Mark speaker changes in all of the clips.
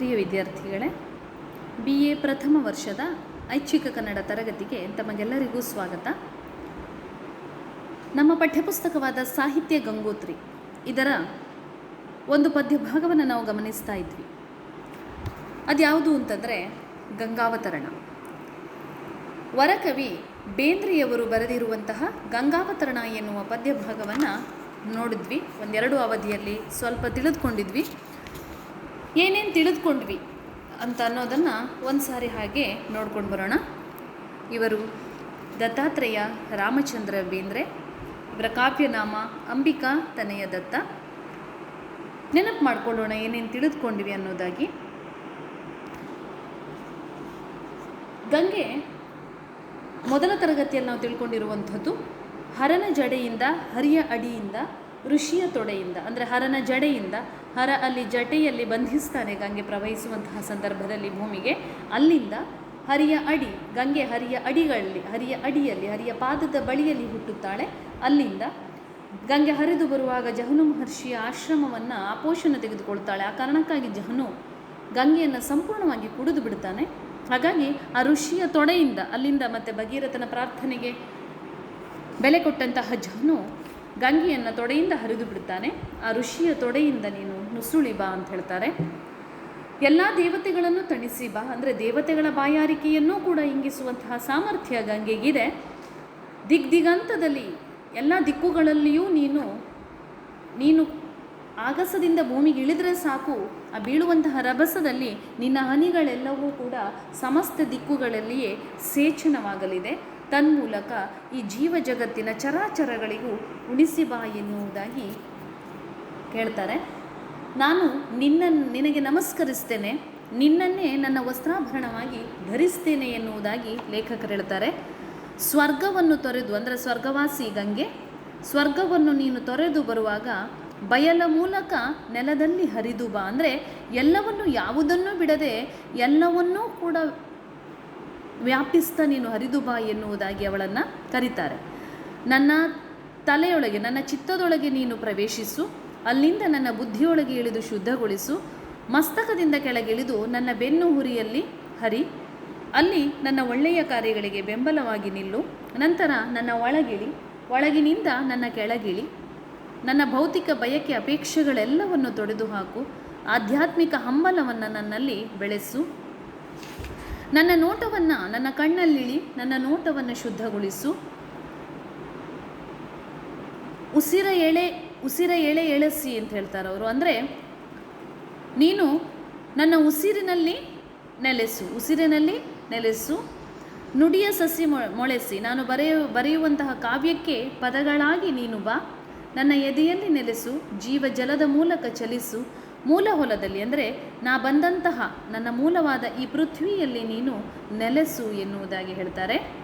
Speaker 1: ಪ್ರಿಯ ವಿದ್ಯಾರ್ಥಿಗಳೇ B A ಪ್ರಥಮ ವರ್ಷದ ಐಚ್ಛಿಕ ಕನ್ನಡ ತರಗತಿಗೆ ತಮಗೆಲ್ಲರಿಗೂ ಸ್ವಾಗತ. ನಮ್ಮ ಪಠ್ಯಪುಸ್ತಕವಾದ ಸಾಹಿತ್ಯ ಗಂಗೋತ್ರಿ, ಇದರ ಒಂದು ಪದ್ಯ ಭಾಗವನ್ನು ನಾವು ಗಮನಿಸ್ತಾ ಇದ್ವಿ. ಅದ್ಯಾವುದು ಅಂತಂದರೆ ಗಂಗಾವತರಣ. ವರಕವಿ ಬೇಂದ್ರೆಯವರು ಬರೆದಿರುವಂತಹ ಗಂಗಾವತರಣ ಎನ್ನುವ ಪದ್ಯ ಭಾಗವನ್ನು ನೋಡಿದ್ವಿ. ಒಂದೆರಡು ಅವಧಿಯಲ್ಲಿ ಸ್ವಲ್ಪ ತಿಳಿದುಕೊಂಡಿದ್ವಿ. ಏನೇನು ತಿಳಿದುಕೊಂಡ್ವಿ ಅಂತ ಅನ್ನೋದನ್ನು ಒಂದು ಸಾರಿ ಹಾಗೆ ನೋಡ್ಕೊಂಡು ಬರೋಣ. ಇವರು ದತ್ತಾತ್ರೇಯ ರಾಮಚಂದ್ರ ಬೇಂದ್ರೆ, ಇವರ ಕಾವ್ಯನಾಮ ಅಂಬಿಕಾ ತನಯ ದತ್ತ. ನೆನಪು ಮಾಡ್ಕೊಳ್ಳೋಣ ಏನೇನು ತಿಳಿದುಕೊಂಡ್ವಿ ಅನ್ನೋದಾಗಿ. ಗಂಗೆ ಮೊದಲ ತರಗತಿಯಲ್ಲಿ ನಾವು ತಿಳ್ಕೊಂಡಿರುವಂಥದ್ದು ಹರನ ಜಡೆಯಿಂದ ಹರಿಯ ಅಡಿಯಿಂದ ಋಷಿಯ ತೊಡೆಯಿಂದ, ಅಂದರೆ ಹರನ ಜಡೆಯಿಂದ, ಹರ ಅಲ್ಲಿ ಜಟೆಯಲ್ಲಿ ಬಂಧಿಸ್ತಾನೆ ಗಂಗೆ ಪ್ರವಹಿಸುವಂತಹ ಸಂದರ್ಭದಲ್ಲಿ ಭೂಮಿಗೆ. ಅಲ್ಲಿಂದ ಹರಿಯ ಅಡಿ, ಗಂಗೆ ಹರಿಯ ಅಡಿಗಳಲ್ಲಿ, ಹರಿಯ ಅಡಿಯಲ್ಲಿ, ಹರಿಯ ಪಾದದ ಬಳಿಯಲ್ಲಿ ಹುಟ್ಟುತ್ತಾಳೆ. ಅಲ್ಲಿಂದ ಗಂಗೆ ಹರಿದು ಬರುವಾಗ ಜಹನು ಮಹರ್ಷಿಯ ಆಶ್ರಮವನ್ನು ಆಪೋಷಣ ತೆಗೆದುಕೊಳ್ತಾಳೆ. ಆ ಕಾರಣಕ್ಕಾಗಿ ಜಹನು ಗಂಗೆಯನ್ನು ಸಂಪೂರ್ಣವಾಗಿ ಕುಡಿದು ಬಿಡ್ತಾನೆ. ಹಾಗಾಗಿ ಆ ಋಷಿಯ ತೊಡೆಯಿಂದ ಅಲ್ಲಿಂದ ಮತ್ತೆ ಭಗೀರಥನ ಪ್ರಾರ್ಥನೆಗೆ ಬೆಲೆ ಕೊಟ್ಟಂತಹ ಜಹನು ಗಂಗೆಯನ್ನು ತೊಡೆಯಿಂದ ಹರಿದು ಬಿಡ್ತಾನೆ ಆ ಋಷಿಯ ತೊಡೆಯಿಂದ ನೀನು ನುಸುಳಿ ಬಾ ಅಂತ ಹೇಳ್ತಾರೆ. ಎಲ್ಲ ದೇವತೆಗಳನ್ನು ತಣಿಸಿ ಬಾ. ಅಂದರೆ ದೇವತೆಗಳ ಬಾಯಾರಿಕೆಯನ್ನೂ ಕೂಡ ಇಂಗಿಸುವಂತಹ ಸಾಮರ್ಥ್ಯ ಗಂಗೆಗಿದೆ. ದಿಗ್ದಿಗಂತದಲ್ಲಿ ಎಲ್ಲ ದಿಕ್ಕುಗಳಲ್ಲಿಯೂ ನೀನು ನೀನು ಆಗಸದಿಂದ ಭೂಮಿಗೆ ಇಳಿದರೆ ಸಾಕು. ಆ ಬೀಳುವಂತಹ ರಭಸದಲ್ಲಿ ನಿನ್ನ ಹನಿಗಳೆಲ್ಲವೂ ಕೂಡ ಸಮಸ್ತ ದಿಕ್ಕುಗಳಲ್ಲಿಯೇ ಸೇಚನವಾಗಲಿದೆ. ತನ್ಮೂಲಕ ಈ ಜೀವ ಜಗತ್ತಿನ ಚರಾಚರಗಳಿಗೂ ಉಣಿಸಿ ಬಾ ಎನ್ನುವುದಾಗಿ ಕೇಳ್ತಾರೆ. ನಾನು ನಿನ್ನ, ನಿನಗೆ ನಮಸ್ಕರಿಸ್ತೇನೆ. ನಿನ್ನನ್ನೇ ನನ್ನ ವಸ್ತ್ರಾಭರಣವಾಗಿ ಧರಿಸ್ತೇನೆ ಎನ್ನುವುದಾಗಿ ಲೇಖಕರು ಹೇಳ್ತಾರೆ. ಸ್ವರ್ಗವನ್ನು ತೊರೆದು, ಅಂದರೆ ಸ್ವರ್ಗವಾಸಿ ಗಂಗೆ, ಸ್ವರ್ಗವನ್ನು ನೀನು ತೊರೆದು ಬರುವಾಗ ಬಯಲ ಮೂಲಕ ನೆಲದಲ್ಲಿ ಹರಿದು ಬಾ. ಅಂದರೆ ಎಲ್ಲವನ್ನು ಯಾವುದನ್ನೂ ಬಿಡದೆ ಎಲ್ಲವನ್ನೂ ಕೂಡ ವ್ಯಾಪಿಸ್ತಾ ನೀನು ಹರಿದು ಬಾ ಎನ್ನುವುದಾಗಿ ಅವಳನ್ನು ಕರೀತಾರೆ. ನನ್ನ ತಲೆಯೊಳಗೆ, ನನ್ನ ಚಿತ್ತದೊಳಗೆ ನೀನು ಪ್ರವೇಶಿಸು, ಅಲ್ಲಿಂದ ನನ್ನ ಬುದ್ಧಿಯೊಳಗೆ ಇಳಿದು ಶುದ್ಧಗೊಳಿಸು, ಮಸ್ತಕದಿಂದ ಕೆಳಗಿಳಿದು ನನ್ನ ಬೆನ್ನು ಹುರಿಯಲ್ಲಿ ಹರಿ, ಅಲ್ಲಿ ನನ್ನ ಒಳ್ಳೆಯ ಕಾರ್ಯಗಳಿಗೆ ಬೆಂಬಲವಾಗಿ ನಿಲ್ಲು, ನಂತರ ನನ್ನ ಒಳಗಿಳಿ, ಒಳಗಿನಿಂದ ನನ್ನ ಕೆಳಗಿಳಿ, ನನ್ನ ಭೌತಿಕ ಬಯಕೆ ಅಪೇಕ್ಷೆಗಳೆಲ್ಲವನ್ನು ತೊಡೆದು ಹಾಕು ಆಧ್ಯಾತ್ಮಿಕ ಹಂಬಲವನ್ನು ನನ್ನಲ್ಲಿ ಬೆಳೆಸು. ನನ್ನ ನೋಟವನ್ನು, ನನ್ನ ಕಣ್ಣಲ್ಲಿಳಿ, ನನ್ನ ನೋಟವನ್ನು ಶುದ್ಧಗೊಳಿಸು. ಉಸಿರ ಎಳೆ ಉಸಿರ ಎಳೆ ಎಳಸಿ ಅಂತ ಹೇಳ್ತಾರೆ ಅವರು. ಅಂದರೆ ನೀನು ನನ್ನ ಉಸಿರಿನಲ್ಲಿ ನೆಲೆಸು ಉಸಿರಿನಲ್ಲಿ ನೆಲೆಸು. ನುಡಿಯ ಸಸಿ ಮೊಳೆಸಿ. ನಾನು ಬರೆಯ, ಬರೆಯುವಂತಹ ಕಾವ್ಯಕ್ಕೆ ಪದಗಳಾಗಿ ನೀನು ಬಾ. ನನ್ನ ಎದೆಯಲ್ಲಿ ನೆಲೆಸು, ಜೀವ ಜಲದ ಮೂಲಕ ಚಲಿಸು. ಮೂಲ ಹೊಲದಲ್ಲಿ ಅಂದರೆ, ನಾ ಬಂದಂತಹ ನನ್ನ ಮೂಲವಾದ ಈ ಪೃಥ್ವಿಯಲ್ಲಿ ನೀನು ನೆಲೆಸು ಎನ್ನುವುದಾಗಿ ಹೇಳ್ತಾರೆ.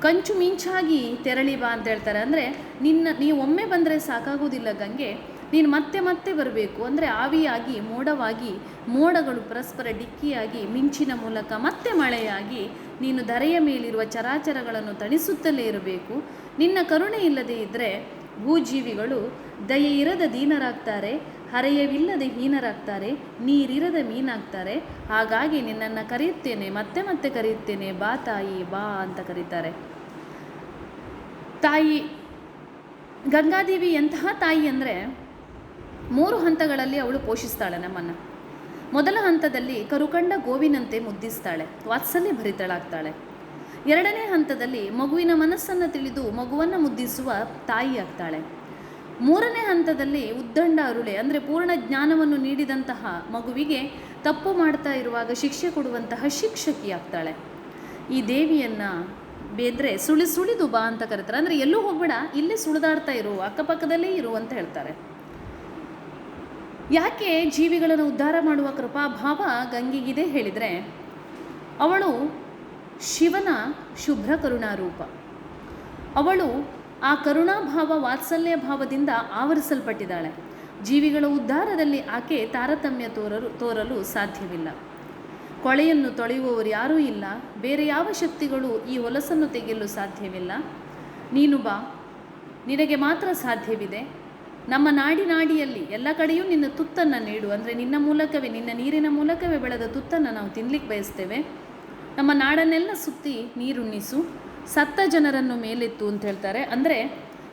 Speaker 1: ಕಂಚು ಮಿಂಚಾಗಿ ತೆರಳಿ ಬಾ ಅಂತ ಹೇಳ್ತಾರೆ. ಅಂದರೆ, ನಿನ್ನ, ನೀವು ಒಮ್ಮೆ ಬಂದರೆ ಸಾಕಾಗೋದಿಲ್ಲ ಗಂಗೆ. ನೀನು ಮತ್ತೆ ಮತ್ತೆ ಬರಬೇಕು. ಅಂದರೆ, ಆವಿಯಾಗಿ, ಮೋಡವಾಗಿ, ಮೋಡಗಳು ಪರಸ್ಪರ ಡಿಕ್ಕಿಯಾಗಿ, ಮಿಂಚಿನ ಮೂಲಕ ಮತ್ತೆ ಮಳೆಯಾಗಿ, ನೀನು ಧರೆಯ ಮೇಲಿರುವ ಚರಾಚರಗಳನ್ನು ತಣಿಸುತ್ತಲೇ ಇರಬೇಕು. ನಿನ್ನ ಕರುಣೆ ಇಲ್ಲದೇ ಇದ್ದರೆ ಭೂಜೀವಿಗಳು ದಯೆ ಇರದ ದೀನರಾಗ್ತಾರೆ. ಹರೆಯವಿಲ್ಲದೆ ಹೀನರಾಗ್ತಾರೆ, ನೀರಿರದ ಮೀನಾಗ್ತಾರೆ. ಹಾಗಾಗಿ ನಿನ್ನನ್ನು ಕರೆಯುತ್ತೇನೆ, ಮತ್ತೆ ಮತ್ತೆ ಕರೆಯುತ್ತೇನೆ, ಬಾ ತಾಯಿ, ಬಾ ಅಂತ ಕರೀತಾರೆ. ತಾಯಿ, ಗಂಗಾದೇವಿ ಎಂತಹ ತಾಯಿ ಅಂದರೆ, ಮೂರು ಹಂತಗಳಲ್ಲಿ ಅವಳು ಪೋಷಿಸ್ತಾಳೆ ನಮ್ಮನ್ನು. ಮೊದಲ ಹಂತದಲ್ಲಿ ಕರುಕಂಡ ಗೋವಿನಂತೆ ಮುದ್ದಿಸ್ತಾಳೆ, ವಾತ್ಸಲ್ಯ ಭರಿತಳಾಗ್ತಾಳೆ. ಎರಡನೇ ಹಂತದಲ್ಲಿ ಮಗುವಿನ ಮನಸ್ಸನ್ನು ತಿಳಿದು ಮಗುವನ್ನು ಮುದ್ದಿಸುವ ತಾಯಿ ಆಗ್ತಾಳೆ ಮೂರನೇ ಹಂತದಲ್ಲಿ ಉದ್ದಂಡ ಅರುಳೆ, ಅಂದರೆ ಪೂರ್ಣ ಜ್ಞಾನವನ್ನು ನೀಡಿದಂತಹ ಮಗುವಿಗೆ ತಪ್ಪು ಮಾಡ್ತಾ ಇರುವಾಗ ಶಿಕ್ಷೆ ಕೊಡುವಂತಹ ಶಿಕ್ಷಕಿ ಆಗ್ತಾಳೆ ಈ ದೇವಿಯನ್ನು ಬೇದ್ರೆ ಸುಳಿ ಸುಳಿದು ಬಾ ಅಂತ ಕರೀತಾರೆ. ಅಂದರೆ ಎಲ್ಲೂ ಹೋಗ್ಬೇಡ, ಇಲ್ಲೇ ಸುಳಿದಾಡ್ತಾ ಇರು, ಅಕ್ಕಪಕ್ಕದಲ್ಲೇ ಇರು ಅಂತ ಹೇಳ್ತಾರೆ. ಯಾಕೆ ಜೀವಿಗಳನ್ನು ಉದ್ಧಾರ ಮಾಡುವ ಕೃಪಾಭಾವ ಗಂಗೆಗಿದೆ ಹೇಳಿದರೆ, ಅವಳು ಶಿವನ ಶುಭ್ರ ಕರುಣಾರೂಪ. ಅವಳು ಆ ಕರುಣಾಭಾವ ವಾತ್ಸಲ್ಯ ಭಾವದಿಂದ ಆವರಿಸಲ್ಪಟ್ಟಿದ್ದಾಳೆ. ಜೀವಿಗಳ ಉದ್ಧಾರದಲ್ಲಿ ಆಕೆ ತಾರತಮ್ಯ ತೋರಲು ತೋರಲು ಸಾಧ್ಯವಿಲ್ಲ. ಕೊಳೆಯನ್ನು ತೊಳೆಯುವವರು ಯಾರೂ ಇಲ್ಲ. ಬೇರೆ ಯಾವ ಶಕ್ತಿಗಳು ಈ ಹೊಲಸನ್ನು ತೆಗೆಯಲು ಸಾಧ್ಯವಿಲ್ಲ. ನೀನು ಬಾ. ನಿನಗೆ ಮಾತ್ರ ಸಾಧ್ಯವಿದೆ. ನಮ್ಮ ನಾಡಿ ನಾಡಿಯಲ್ಲಿ ಎಲ್ಲ ಕಡೆಯೂ ನಿನ್ನ ತುತ್ತನ್ನು ನೀಡು. ಅಂದರೆ ನಿನ್ನ ಮೂಲಕವೇ, ನಿನ್ನ ನೀರಿನ ಮೂಲಕವೇ ಬೆಳೆದ ತುತ್ತನ್ನು ನಾವು ತಿನ್ಲಿಕ್ಕೆ ಬಯಸ್ತೇವೆ. ನಮ್ಮ ನಾಡನ್ನೆಲ್ಲ ಸುತ್ತಿ ನೀರುಣ್ಣಿಸು. ಸತ್ತ ಜನರನ್ನು ಮೇಲೆತ್ತು ಅಂತ ಹೇಳ್ತಾರೆ. ಅಂದರೆ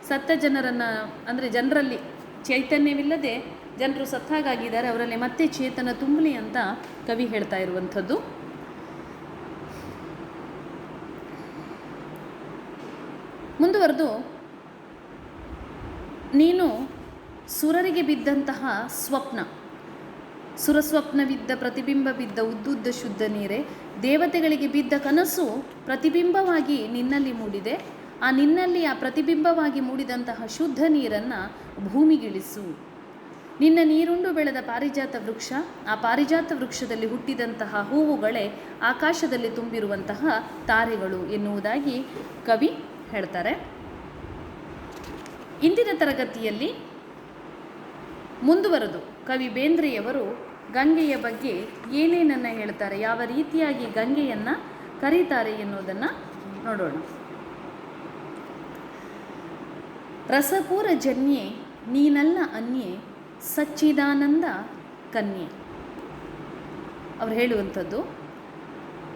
Speaker 1: ಸತ್ತ ಜನರನ್ನು, ಅಂದರೆ ಜನರಲ್ಲಿ ಚೈತನ್ಯವಿಲ್ಲದೆ ಜನರು ಸತ್ತಾಗಾಗಿದ್ದಾರೆ, ಅವರಲ್ಲಿ ಮತ್ತೆ ಚೇತನ ತುಂಬಲಿ ಅಂತ ಕವಿ ಹೇಳ್ತಾ ಇರುವಂಥದ್ದು. ಮುಂದುವರೆದು, ನೀನು ಸುರರಿಗೆ ಬಿದ್ದಂತಹ ಸ್ವಪ್ನ. ಸುರಸ್ವಪ್ನವಿದ್ದ ಪ್ರತಿಬಿಂಬ ಬಿದ್ದ ಉದ್ದುದ್ದ ಶುದ್ಧ ನೀರೇ, ದೇವತೆಗಳಿಗೆ ಬಿದ್ದ ಕನಸು ಪ್ರತಿಬಿಂಬವಾಗಿ ನಿನ್ನಲ್ಲಿ ಮೂಡಿದೆ. ಆ ನಿನ್ನಲ್ಲಿ ಆ ಪ್ರತಿಬಿಂಬವಾಗಿ ಮೂಡಿದಂತಹ ಶುದ್ಧ ನೀರನ್ನು ಭೂಮಿಗಿಳಿಸು. ನಿನ್ನ ನೀರುಂಡು ಬೆಳೆದ ಪಾರಿಜಾತ ವೃಕ್ಷ, ಆ ಪಾರಿಜಾತ ವೃಕ್ಷದಲ್ಲಿ ಹುಟ್ಟಿದಂತಹ ಹೂವುಗಳೇ ಆಕಾಶದಲ್ಲಿ ತುಂಬಿರುವಂತಹ ತಾರೆಗಳು ಎನ್ನುವುದಾಗಿ ಕವಿ ಹೇಳ್ತಾರೆ. ಇಂದಿನ ತರಗತಿಯಲ್ಲಿ ಮುಂದುವರೆದು ಕವಿ ಬೇಂದ್ರೆಯವರು ಗಂಗೆಯ ಬಗ್ಗೆ ಏನೇನನ್ನು ಹೇಳ್ತಾರೆ, ಯಾವ ರೀತಿಯಾಗಿ ಗಂಗೆಯನ್ನು ಕರೀತಾರೆ ಎನ್ನುವುದನ್ನು ನೋಡೋಣ. ರಸಪೂರ ಜನ್ಯೆ ನೀನಲ್ಲ ಅನ್ಯೆ, ಸಚ್ಚಿದಾನಂದ ಕನ್ಯೆ. ಅವ್ರು ಹೇಳುವಂಥದ್ದು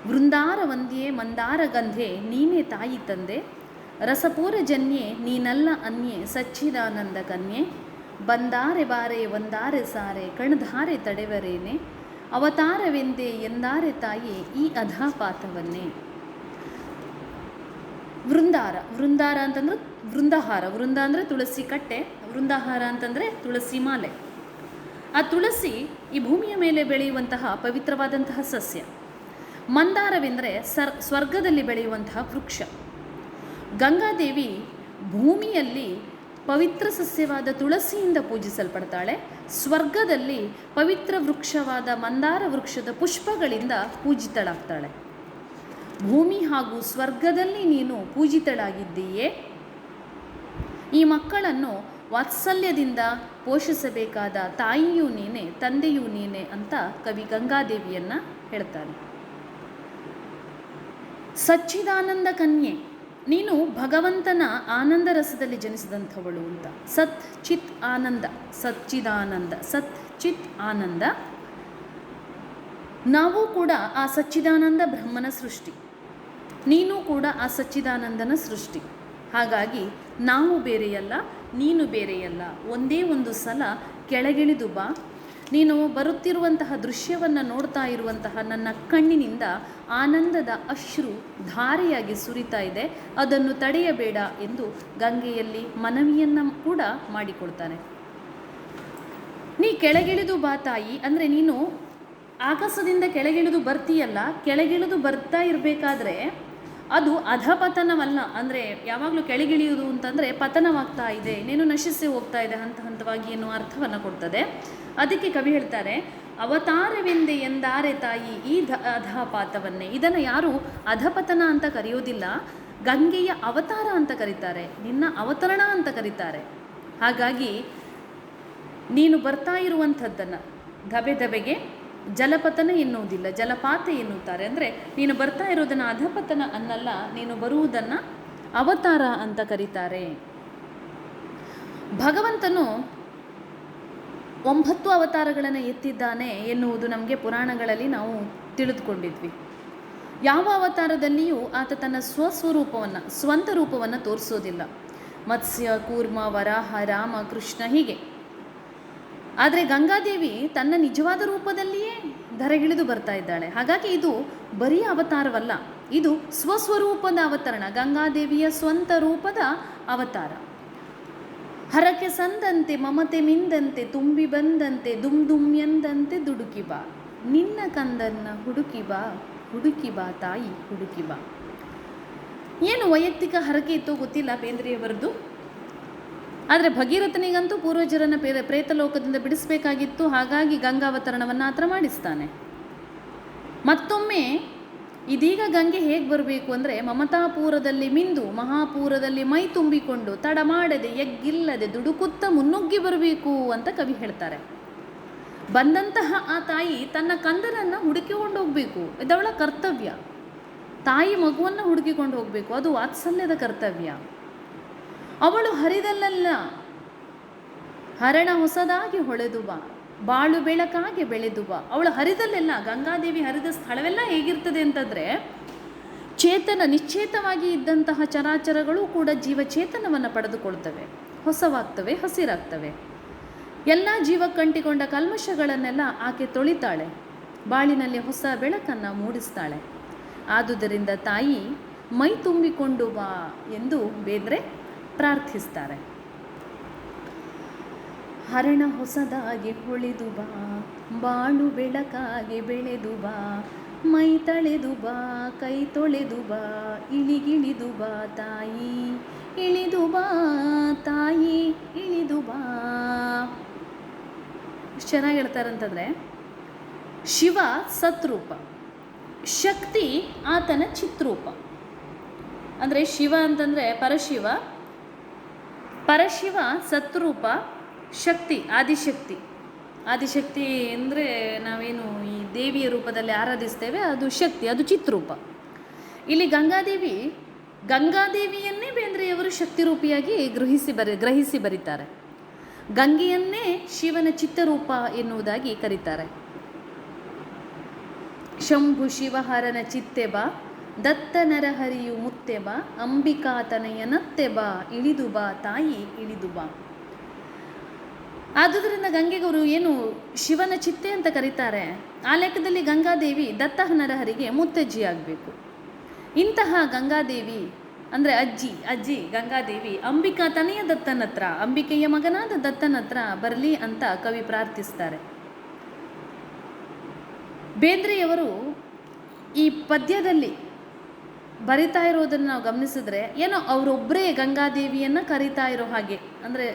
Speaker 1: ವೃಂದಾರ ವಂದ್ಯೆ ಮಂದಾರ ಗಂಧೆ ನೀನೇ ತಾಯಿ ತಂದೆ ರಸಪೂರ ಜನ್ಯೆ ನೀನಲ್ಲ ಅನ್ಯೆ, ಸಚ್ಚಿದಾನಂದ ಕನ್ಯೆ. ಬಂದಾರೆ ಬಾರೆ, ಒಂದಾರೆ ಸಾರೆ, ಕಣ್ಧಾರೆ ತಡೆವರೇನೆ? ಅವತಾರವೆಂದೇ ಎಂದಾರೆ ತಾಯಿ ಈ ಅಧಾಪಾತವನ್ನೇ? ವೃಂದಾರ ವೃಂದಾರ ಅಂತಂದ್ರೆ ವೃಂದಹಾರ, ವೃಂದ ಅಂದರೆ ತುಳಸಿ ಕಟ್ಟೆ, ವೃಂದಾಹಾರ ಅಂತಂದರೆ ತುಳಸಿ ಮಾಲೆ. ಆ ತುಳಸಿ ಈ ಭೂಮಿಯ ಮೇಲೆ ಬೆಳೆಯುವಂತಹ ಪವಿತ್ರವಾದಂತಹ ಸಸ್ಯ. ಮಂದಾರವೆಂದರೆ ಸರ್, ಸ್ವರ್ಗದಲ್ಲಿ ಬೆಳೆಯುವಂತಹ ವೃಕ್ಷ. ಗಂಗಾದೇವಿ ಭೂಮಿಯಲ್ಲಿ ಪವಿತ್ರ ಸಸ್ಯವಾದ ತುಳಸಿಯಿಂದ ಪೂಜಿಸಲ್ಪಡ್ತಾಳೆ. ಸ್ವರ್ಗದಲ್ಲಿ ಪವಿತ್ರ ವೃಕ್ಷವಾದ ಮಂದಾರ ವೃಕ್ಷದ ಪುಷ್ಪಗಳಿಂದ ಪೂಜಿತಳಾಗ್ತಾಳೆ. ಭೂಮಿ ಹಾಗೂ ಸ್ವರ್ಗದಲ್ಲಿ ನೀನು ಪೂಜಿತಳಾಗಿದ್ದೀಯೇ? ಈ ಮಕ್ಕಳನ್ನು ವಾತ್ಸಲ್ಯದಿಂದ ಪೋಷಿಸಬೇಕಾದ ತಾಯಿಯೂ ನೀನೆ, ತಂದೆಯೂ ನೀನೆ ಅಂತ ಕವಿ ಗಂಗಾದೇವಿಯನ್ನು ಹೇಳ್ತಾನೆ. ಸಚ್ಚಿದಾನಂದ ಕನ್ಯೆ ನೀನು ಭಗವಂತನ ಆನಂದ ರಸದಲ್ಲಿ ಜನಿಸಿದಂಥವಳು ಅಂತ. ಸತ್ ಚಿತ್ ಆನಂದ ಸಚ್ಚಿದಾನಂದ ಸತ್ ಚಿತ್ ಆನಂದ. ನಾವು ಕೂಡ ಆ ಸಚ್ಚಿದಾನಂದ ಬ್ರಹ್ಮನ ಸೃಷ್ಟಿ. ನೀನು ಕೂಡ ಆ ಸಚ್ಚಿದಾನಂದನ ಸೃಷ್ಟಿ. ಹಾಗಾಗಿ ನಾವು ಬೇರೆಯಲ್ಲ, ನೀನು ಬೇರೆಯಲ್ಲ. ಒಂದೇ ಒಂದು ಸಲ ಕೆಳಗಿಳಿದು ಬಾ. ನೀನು ಬರುತ್ತಿರುವಂತಹ ದೃಶ್ಯವನ್ನು ನೋಡ್ತಾ ಇರುವಂತಹ ನನ್ನ ಕಣ್ಣಿನಿಂದ ಆನಂದದ ಅಶ್ರು ಧಾರೆಯಾಗಿ ಸುರಿತಾ ಇದೆ. ಅದನ್ನು ತಡೆಯಬೇಡ ಎಂದು ಗಂಗೆಯಲ್ಲಿ ಮನವಿಯನ್ನು ಕೂಡ ಮಾಡಿಕೊಳ್ತಾನೆ ನೀ ಕೆಳಗಿಳಿದು ಬಾ ತಾಯಿ. ಅಂದರೆ ನೀನು ಆಕಾಶದಿಂದ ಕೆಳಗಿಳಿದು ಬರ್ತೀಯಲ್ಲ, ಕೆಳಗಿಳಿದು ಬರ್ತಾ ಇರಬೇಕಾದ್ರೆ ಅದು ಅಧಪತನವಲ್ಲ. ಅಂದರೆ ಯಾವಾಗಲೂ ಕೆಳಗಿಳಿಯುವುದು ಅಂತಂದರೆ ಪತನವಾಗ್ತಾ ಇದೆ, ಇನ್ನೇನು ನಶಿಸಿ ಹೋಗ್ತಾ ಇದೆ ಹಂತ ಹಂತವಾಗಿ ಎನ್ನುವ ಅರ್ಥವನ್ನು ಕೊಡ್ತದೆ. ಅದಕ್ಕೆ ಕವಿ ಹೇಳ್ತಾರೆ, ಅವತಾರವೆಂದೇ ಎಂದಾರೆ ತಾಯಿ ಈ ಧ, ಅಧಪಾತವನ್ನೇ. ಇದನ್ನು ಯಾರು ಅಧಪತನ ಅಂತ ಕರೆಯೋದಿಲ್ಲ, ಗಂಗೆಯ ಅವತಾರ ಅಂತ ಕರೀತಾರೆ, ನಿನ್ನ ಅವತರಣ ಅಂತ ಕರೀತಾರೆ. ಹಾಗಾಗಿ ನೀನು ಬರ್ತಾ ಇರುವಂಥದ್ದನ್ನು ಧಬೆ ಧಬೆಗೆ ಜಲಪತನ ಎನ್ನುವುದಿಲ್ಲ, ಜಲಪಾತ ಎನ್ನುತ್ತಾರೆ. ಅಂದರೆ ನೀನು ಬರ್ತಾ ಇರೋದನ್ನು ಅಧಪತನ ಅನ್ನಲ್ಲ, ನೀನು ಬರುವುದನ್ನು ಅವತಾರ ಅಂತ ಕರೀತಾರೆ. ಭಗವಂತನು ಒಂಬತ್ತು ಅವತಾರಗಳನ್ನು ಎತ್ತಿದ್ದಾನೆ ಎನ್ನುವುದು ನಮಗೆ ಪುರಾಣಗಳಲ್ಲಿ ನಾವು ತಿಳಿದುಕೊಂಡಿದ್ವಿ. ಯಾವ ಅವತಾರದಲ್ಲಿಯೂ ಆತ ತನ್ನ ಸ್ವಸ್ವರೂಪವನ್ನು, ಸ್ವಂತ ರೂಪವನ್ನು ತೋರಿಸೋದಿಲ್ಲ. ಮತ್ಸ್ಯ, ಕೂರ್ಮ, ವರಾಹ, ರಾಮ, ಕೃಷ್ಣ ಹೀಗೆ. ಆದರೆ ಗಂಗಾದೇವಿ ತನ್ನ ನಿಜವಾದ ರೂಪದಲ್ಲಿಯೇ ಧರೆಗಿಳಿದು ಬರ್ತಾ ಇದ್ದಾಳೆ. ಹಾಗಾಗಿ ಇದು ಬರೀ ಅವತಾರವಲ್ಲ, ಇದು ಸ್ವಸ್ವರೂಪದ ಅವತರಣ, ಗಂಗಾದೇವಿಯ ಸ್ವಂತ ರೂಪದ ಅವತಾರ. ಹರಕೆ ಸಂದಂತೆ ಮಮತೆ ಮಿಂದಂತೆ ತುಂಬಿ ಬಂದಂತೆ ದುಮ್ ದುಮ್ ಎಂದಂತೆ ದುಡುಕಿ ಬಾ. ನಿನ್ನ ಕಂದನ್ನ ಹುಡುಕಿ ಬಾ ಹುಡುಕಿ ಬಾ ತಾಯಿ, ಹುಡುಕಿ ಬಾ. ಏನು ವೈಯಕ್ತಿಕ ಹರಕೆ ಇತ್ತೋ ಗೊತ್ತಿಲ್ಲ ಬೇಂದ್ರೆಯವರದ್ದು ಆದರೆ ಭಗೀರಥನಿಗಂತೂ ಪೂರ್ವಜರನ್ನು ಪೇ, ಪ್ರೇತಲೋಕದಿಂದ ಬಿಡಿಸಬೇಕಾಗಿತ್ತು, ಹಾಗಾಗಿ ಗಂಗಾವತರಣವನ್ನು ಆತ್ರ ಮಾಡಿಸ್ತಾನೆ. ಮತ್ತೊಮ್ಮೆ ಇದೀಗ ಗಂಗೆ ಹೇಗೆ ಬರಬೇಕು ಅಂದರೆ ಮಮತಾಪೂರದಲ್ಲಿ ಮಿಂದು, ಮಹಾಪೂರದಲ್ಲಿ ಮೈ ತುಂಬಿಕೊಂಡು, ತಡ ಮಾಡದೆ, ಎಗ್ಗಿಲ್ಲದೆ, ದುಡುಕುತ್ತ ಮುನ್ನುಗ್ಗಿ ಬರಬೇಕು ಅಂತ ಕವಿ ಹೇಳ್ತಾರೆ. ಬಂದಂತಹ ಆ ತಾಯಿ ತನ್ನ ಕಂದರನ್ನು ಹುಡುಕಿಕೊಂಡು ಹೋಗಬೇಕು. ಇದವಳ ಕರ್ತವ್ಯ. ತಾಯಿ ಮಗುವನ್ನು ಹುಡುಕಿಕೊಂಡು ಹೋಗಬೇಕು. ಅದು ವಾತ್ಸಲ್ಯದ ಕರ್ತವ್ಯ. ಅವಳು ಹರಿದಲ್ಲೆಲ್ಲ. ಹರಣ ಹೊಸದಾಗಿ ಹೊಳೆದು ಬಾ. ಬಾಳು ಬೆಳಕಾಗಿ ಬೆಳೆದು ಬಾ ಅವಳು ಹರಿದಲ್ಲೆಲ್ಲ, ಗಂಗಾದೇವಿ ಹರಿದ ಸ್ಥಳವೆಲ್ಲ ಹೇಗಿರ್ತದೆ ಅಂತಂದರೆ, ಚೇತನ ನಿಶ್ಚೇತವಾಗಿ ಇದ್ದಂತಹ ಚರಾಚರಗಳು ಕೂಡ ಜೀವಚೇತನವನ್ನು ಪಡೆದುಕೊಳ್ತವೆ. ಹೊಸವಾಗ್ತವೆ, ಹಸಿರಾಗ್ತವೆ. ಎಲ್ಲ ಜೀವಕ್ಕಂಟಿಕೊಂಡ ಕಲ್ಮಶಗಳನ್ನೆಲ್ಲ ಆಕೆ ತೊಳಿತಾಳೆ. ಬಾಳಿನಲ್ಲಿ ಹೊಸ ಬೆಳಕನ್ನು ಮೂಡಿಸ್ತಾಳೆ. ಆದುದರಿಂದ ತಾಯಿ ಮೈ ತುಂಬಿಕೊಂಡು ಬಾ ಎಂದು ಬೇದ್ರೆ ಪ್ರಾರ್ಥಿಸ್ತಾರೆ. ಹರಣ ಹೊಸದಾಗಿ ಹೊಳೆದು ಬಾ, ಬಾಳು ಬೆಳಕಾಗಿ ಬೆಳೆದು ಬಾ, ಮೈ ತಳೆದು ಬಾ, ಕೈ ತೊಳೆದು ಬಾ, ಇಳಿಗಿಳಿದು ಬಾ ತಾಯಿ, ಇಳಿದು ಬಾ ತಾಯಿ, ಇಳಿದು ಬಾ. ಎಷ್ಟು ಚೆನ್ನಾಗಿ ಶಿವ ಸತ್ರೂಪ, ಶಕ್ತಿ ಆತನ ಚಿತ್ರೂಪ. ಅಂದರೆ ಶಿವ ಅಂತಂದರೆ ಪರಶಿವ ಪರಶಿವ ಸತ್ರೂಪ ಶಕ್ತಿ, ಆದಿಶಕ್ತಿ. ಆದಿಶಕ್ತಿ ಅಂದರೆ ನಾವೇನು ಈ ದೇವಿಯ ರೂಪದಲ್ಲಿ ಆರಾಧಿಸ್ತೇವೆ, ಅದು ಶಕ್ತಿ, ಅದು ಚಿತ್ರೂಪ. ಇಲ್ಲಿ ಗಂಗಾದೇವಿ, ಗಂಗಾದೇವಿಯನ್ನೇ ಬೇಂದ್ರೆಯವರು ಶಕ್ತಿರೂಪಿಯಾಗಿ ಗ್ರಹಿಸಿ ಬರೆ, ಗ್ರಹಿಸಿ ಬರೀತಾರೆ. ಗಂಗೆಯನ್ನೇ ಶಿವನ ಚಿತ್ತರೂಪ ಎನ್ನುವುದಾಗಿ ಕರೀತಾರೆ. ಶಂಭು ಶಿವಹರನ ಚಿತ್ತೆ ಬಾ, ದತ್ತ ನರಹರಿಯು ಮುತ್ತೆ ಬಾ, ಅಂಬಿಕಾ ತನಯನತ್ತೆ ಬಾ, ಇಳಿದು ಬಾ, ತಾಯಿ ಇಳಿದು ಬಾ. ಆದುದರಿಂದ ಗಂಗೆಗವರು ಏನು ಶಿವನ ಚಿತ್ತೆ ಅಂತ ಕರೀತಾರೆ, ಆ ಲೆಕ್ಕದಲ್ಲಿ ಗಂಗಾದೇವಿ ದತ್ತ ನರಹರಿಗೆ ಮುತ್ತಜ್ಜಿ ಆಗಬೇಕು ಇಂತಹ ಗಂಗಾದೇವಿ ಅಂದರೆ ಅಜ್ಜಿ ಅಜ್ಜಿ, ಗಂಗಾದೇವಿ, ಅಂಬಿಕಾ ತನೆಯ ದತ್ತನತ್ರ, ಅಂಬಿಕೆಯ ಮಗನಾದ ದತ್ತನತ್ರ ಬರಲಿ ಅಂತ ಕವಿ ಪ್ರಾರ್ಥಿಸ್ತಾರೆ. ಬೇಂದ್ರೆಯವರು ಈ ಪದ್ಯದಲ್ಲಿ ಬರಿತಾ ಇರೋದನ್ನು ನಾವು ಗಮನಿಸಿದ್ರೆ, ಏನೋ ಅವರೊಬ್ಬರೇ ಗಂಗಾದೇವಿಯನ್ನು ಕರಿತಾ ಇರೋ ಹಾಗೆ, ಅಂದರೆ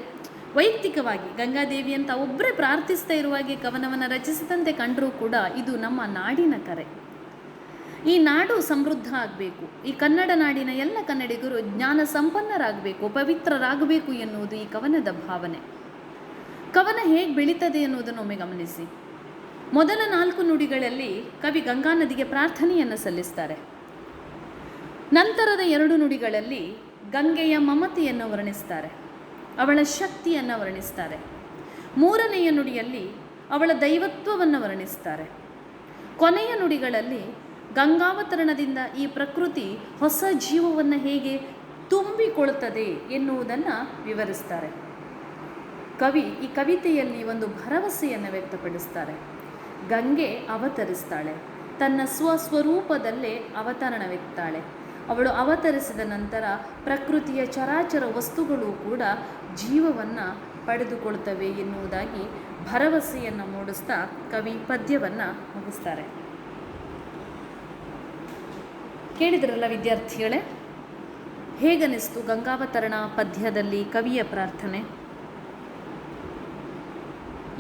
Speaker 1: ವೈಯಕ್ತಿಕವಾಗಿ ಗಂಗಾದೇವಿ ಅಂತ ಒಬ್ಬರೇ ಪ್ರಾರ್ಥಿಸ್ತಾ ಇರುವಾಗೆ ಕವನವನ್ನು ರಚಿಸಿದಂತೆ ಕಂಡರೂ ಕೂಡ ಇದು ನಮ್ಮ ನಾಡಿನ ಕರೆ. ಈ ನಾಡು ಸಮೃದ್ಧ ಆಗಬೇಕು. ಈ ಕನ್ನಡ ನಾಡಿನ ಎಲ್ಲ ಕನ್ನಡಿಗರು ಜ್ಞಾನ ಸಂಪನ್ನರಾಗಬೇಕು, ಪವಿತ್ರರಾಗಬೇಕು ಎನ್ನುವುದು ಈ ಕವನದ ಭಾವನೆ. ಕವನ ಹೇಗೆ ಬೆಳೀತದೆ ಎನ್ನುವುದನ್ನು ಒಮ್ಮೆ ಗಮನಿಸಿ. ಮೊದಲ ನಾಲ್ಕು ನುಡಿಗಳಲ್ಲಿ ಕವಿ ಗಂಗಾ ನದಿಗೆ ಪ್ರಾರ್ಥನೆಯನ್ನು ಸಲ್ಲಿಸ್ತಾರೆ. ನಂತರದ ಎರಡು ನುಡಿಗಳಲ್ಲಿ ಗಂಗೆಯ ಮಮತೆಯನ್ನು ವರ್ಣಿಸ್ತಾರೆ. ಅವಳ ಶಕ್ತಿಯನ್ನು ವರ್ಣಿಸ್ತಾರೆ. ಮೂರನೆಯ ನುಡಿಯಲ್ಲಿ ಅವಳ ದೈವತ್ವವನ್ನು ವರ್ಣಿಸ್ತಾರೆ. ಕೊನೆಯ ನುಡಿಗಳಲ್ಲಿ ಗಂಗಾವತರಣದಿಂದ ಈ ಪ್ರಕೃತಿ ಹೊಸ ಜೀವವನ್ನು ಹೇಗೆ ತುಂಬಿಕೊಳ್ಳುತ್ತದೆ ಎನ್ನುವುದನ್ನು ವಿವರಿಸ್ತಾರೆ. ಕವಿ ಈ ಕವಿತೆಯಲ್ಲಿ ಒಂದು ಭರವಸೆಯನ್ನು ವ್ಯಕ್ತಪಡಿಸ್ತಾರೆ. ಗಂಗೆ ಅವತರಿಸ್ತಾಳೆ. ತನ್ನ ಸ್ವಸ್ವರೂಪದಲ್ಲೇ ಅವತರಣವೆತ್ತಾಳೆ ಅವಳು ಅವತರಿಸಿದ ನಂತರ ಪ್ರಕೃತಿಯ ಚರಾಚರ ವಸ್ತುಗಳು ಕೂಡ ಜೀವವನ್ನು ಪಡೆದುಕೊಳ್ತವೆ ಎನ್ನುವುದಾಗಿ ಭರವಸೆಯನ್ನು ಮೂಡಿಸ್ತಾ ಕವಿ ಪದ್ಯವನ್ನು ಮುಗಿಸ್ತಾರೆ. ಕೇಳಿದ್ರಲ್ಲ ವಿದ್ಯಾರ್ಥಿಗಳೇ, ಹೇಗನಿಸ್ತು ಗಂಗಾವತರಣ ಪದ್ಯದಲ್ಲಿ ಕವಿಯ ಪ್ರಾರ್ಥನೆ?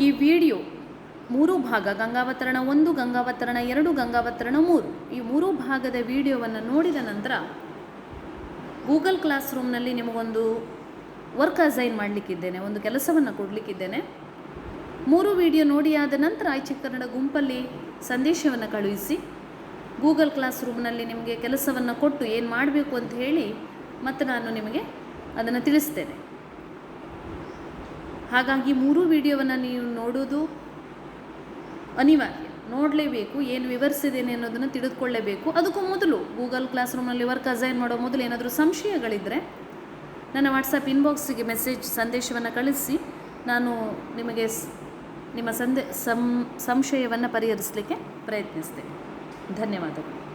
Speaker 1: ಈ ವಿಡಿಯೋ ಮೂರು ಭಾಗ, ಗಂಗಾವತರಣ ಒಂದು, ಗಂಗಾವತರಣ ಎರಡು, ಗಂಗಾವತರಣ ಮೂರು. ಈ ಮೂರು ಭಾಗದ ವಿಡಿಯೋವನ್ನು ನೋಡಿದ ನಂತರ ಗೂಗಲ್ ಕ್ಲಾಸ್ ರೂಮ್ನಲ್ಲಿ ನಿಮಗೊಂದು ವರ್ಕ್ ಅಸೈನ್ ಮಾಡಲಿಕ್ಕಿದ್ದೇನೆ, ಒಂದು ಕೆಲಸವನ್ನು ಕೊಡಲಿಕ್ಕಿದ್ದೇನೆ. ಮೂರು ವಿಡಿಯೋ ನೋಡಿ ಆದ ನಂತರ ಐಚಿ ಕನ್ನಡ ಗುಂಪಲ್ಲಿ ಸಂದೇಶವನ್ನು ಕಳುಹಿಸಿ, ಗೂಗಲ್ ಕ್ಲಾಸ್ ರೂಮ್ನಲ್ಲಿ ನಿಮಗೆ ಕೆಲಸವನ್ನು ಕೊಟ್ಟು ಏನು ಮಾಡಬೇಕು ಅಂತ ಹೇಳಿ ಮತ್ತು ನಾನು ನಿಮಗೆ ಅದನ್ನು ತಿಳಿಸ್ತೇನೆ. ಹಾಗಾಗಿ ಮೂರು ವಿಡಿಯೋವನ್ನು ನೀವು ನೋಡೋದು ಅನಿವಾರ್ಯ. ನೋಡಲೇಬೇಕು, ಏನು ವಿವರಿಸಿದ್ದೇನೆ ಅನ್ನೋದನ್ನು ತಿಳಿದುಕೊಳ್ಳೇಬೇಕು. ಅದಕ್ಕೂ ಮೊದಲು ಗೂಗಲ್ ಕ್ಲಾಸ್ ರೂಮ್ನಲ್ಲಿ ವರ್ಕ್ ಅಸೈನ್ ಮಾಡೋ ಮೊದಲು ಏನಾದರೂ ಸಂಶಯಗಳಿದ್ದರೆ ನನ್ನ ವಾಟ್ಸಪ್ ಇನ್ಬಾಕ್ಸಿಗೆ ಮೆಸೇಜ್ ಸಂದೇಶವನ್ನು ಕಳಿಸಿ. ನಾನು ನಿಮಗೆ ನಿಮ್ಮ ಸಂದೇ, ಸಂ, ಸಂಶಯವನ್ನು ಪರಿಹರಿಸಲಿಕ್ಕೆ ಪ್ರಯತ್ನಿಸ್ತೇನೆ. ಧನ್ಯವಾದಗಳು.